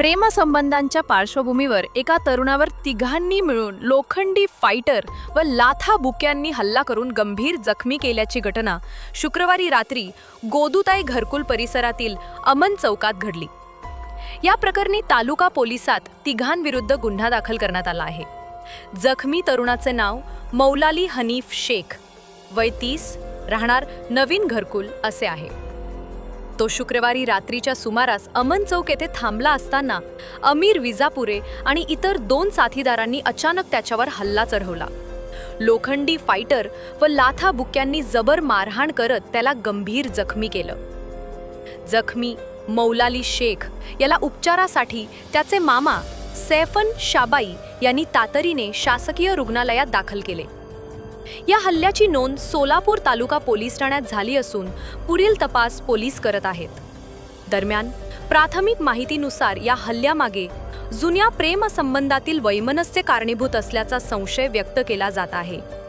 प्रेमसंबंधांच्या पार्श्वभूमीवर एका तरुणावर तिघांनी मिळून लोखंडी फायटर व लाथा बुक्यांनी हल्ला करून गंभीर जखमी केल्याची घटना शुक्रवारी रात्री गोदुताई घरकुल परिसरातील अमन चौकात घडली. या प्रकरणी तालुका पोलिसात तिघांविरुद्ध गुन्हा दाखल करण्यात आला आहे. जखमी तरुणाचे नाव मौलाली हनीफ शेख. वय तीस राहणार नवीन घरकुल असे आहे. तो शुक्रवारी रात्रीच्या सुमारास अमन चौक येथे थांबला असताना अमीर विजापुरे आणि इतर दोन साथीदारांनी अचानक त्याच्यावर हल्ला चढवला. लोखंडी फायटर व लाथा बुक्यांनी जबर मारहाण करत त्याला गंभीर जखमी केलं. जखमी मौलाली शेख याला उपचारासाठी त्याचे मामा सैफन शाबाई यांनी तातडीने शासकीय रुग्णालयात दाखल केले. या हल्ल्याची नोंद सोलापूर तालुका पोलीस ठाण्यात झाली असून पुढील तपास पोलीस करत आहेत. दरम्यान प्राथमिक माहितीनुसार या हल्ल्यामागे जुन्या प्रेमसंबंधातील वैमनस्य कारणीभूत असल्याचा संशय व्यक्त केला जात आहे.